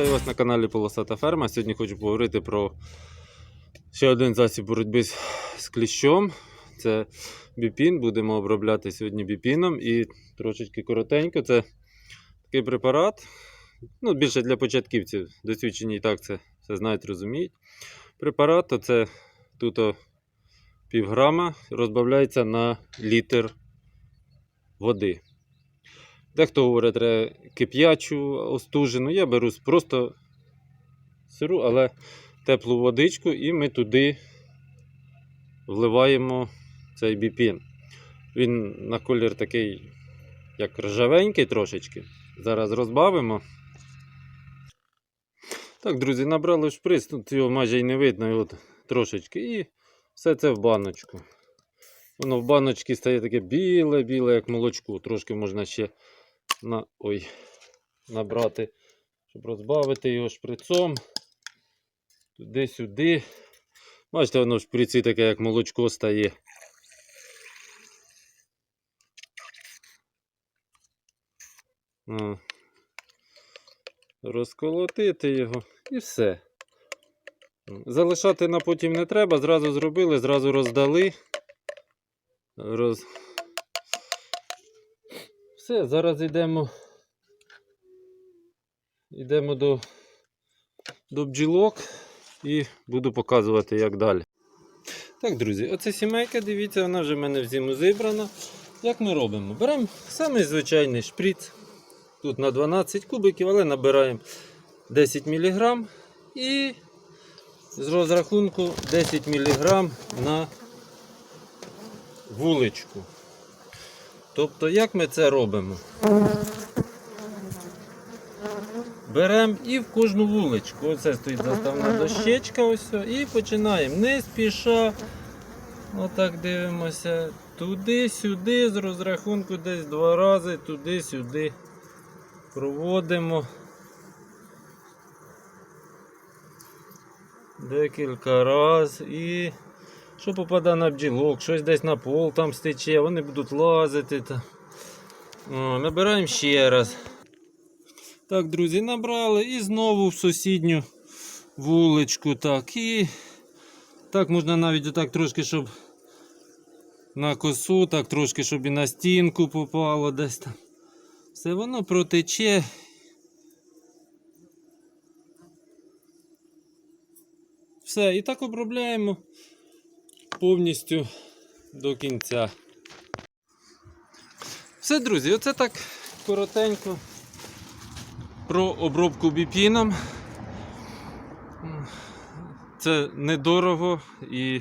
Вітаю вас на каналі Полосата Ферма. Сьогодні хочу поговорити про ще один засіб боротьби з, кліщом. Це біпін. Будемо обробляти сьогодні біпіном і трошечки коротенько. Це такий препарат. Ну, більше для початківців. Досвідчені і так це все знають, розуміють. Препарат то це тут о, розбавляється на літр води. Дехто говорить, треба кип'ячу, остужену. Я беру просто сиру, але теплу водичку, і ми туди вливаємо цей біпін. Він на колір такий, як ржавенький трошечки. Зараз розбавимо. Так, друзі, набрали шприц, тут його майже й не видно, і от трошечки. І все це в баночку. Воно в баночці стає таке біле-біле, як молочко. Трошки можна ще на, ой, набрати, щоб розбавити його шприцом. Туди-сюди. Бачите, воно в шприці таке, як молочко стає. Розколотити його і все. Залишати на потім не треба, зразу зробили, зразу роздали. Роз... Все, зараз йдемо. Йдемо до, до бджілок і буду показувати, як далі. Так, друзі, оце сімейка, дивіться, вона вже в мене в зиму зібрана. Як ми робимо? Беремо самий звичайний шприц. Тут на 12 кубиків, але набираємо 10 мг і з розрахунку 10 мг на вуличку. Тобто, як ми це робимо? Беремо і в кожну вуличку. Оце стоїть заставна дощечка, ось, і починаємо. Не спіша. Отак дивимося. Туди-сюди, з розрахунку десь два рази, туди-сюди проводимо. Декілька разів і що попадає на бджілок, щось десь на пол там стече, вони будуть лазити. Там. О, набираємо ще раз. Так, друзі, набрали і знову в сусідню вуличку. Так, і так можна навіть отак трошки, щоб на косу, так трошки, щоб і на стінку попало десь там. Все воно протече. Все, і так обробляємо повністю до кінця. Все, друзі, оце так коротенько про обробку біпіном. Це недорого і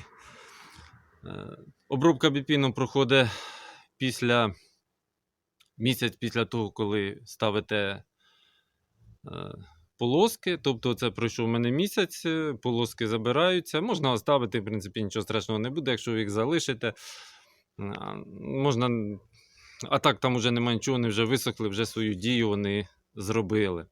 е, обробка біпіном проходить після місяць після того, коли ставите е, полоски. Тобто, це пройшов у мене місяць, е, полоски забираються. Можна оставити, в принципі, нічого страшного не буде, якщо ви їх залишите. Можна. А так там вже немає нічого, вони вже висохли, вже свою дію вони зробили.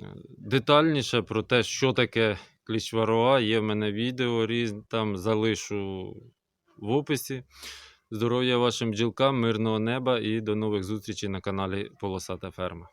Е, Детальніше про те, що таке кліщвароа, є в мене відео, різ- там залишу в описі. Здоров'я вашим бджілкам, мирного неба і до нових зустрічей на каналі Полосата Ферма.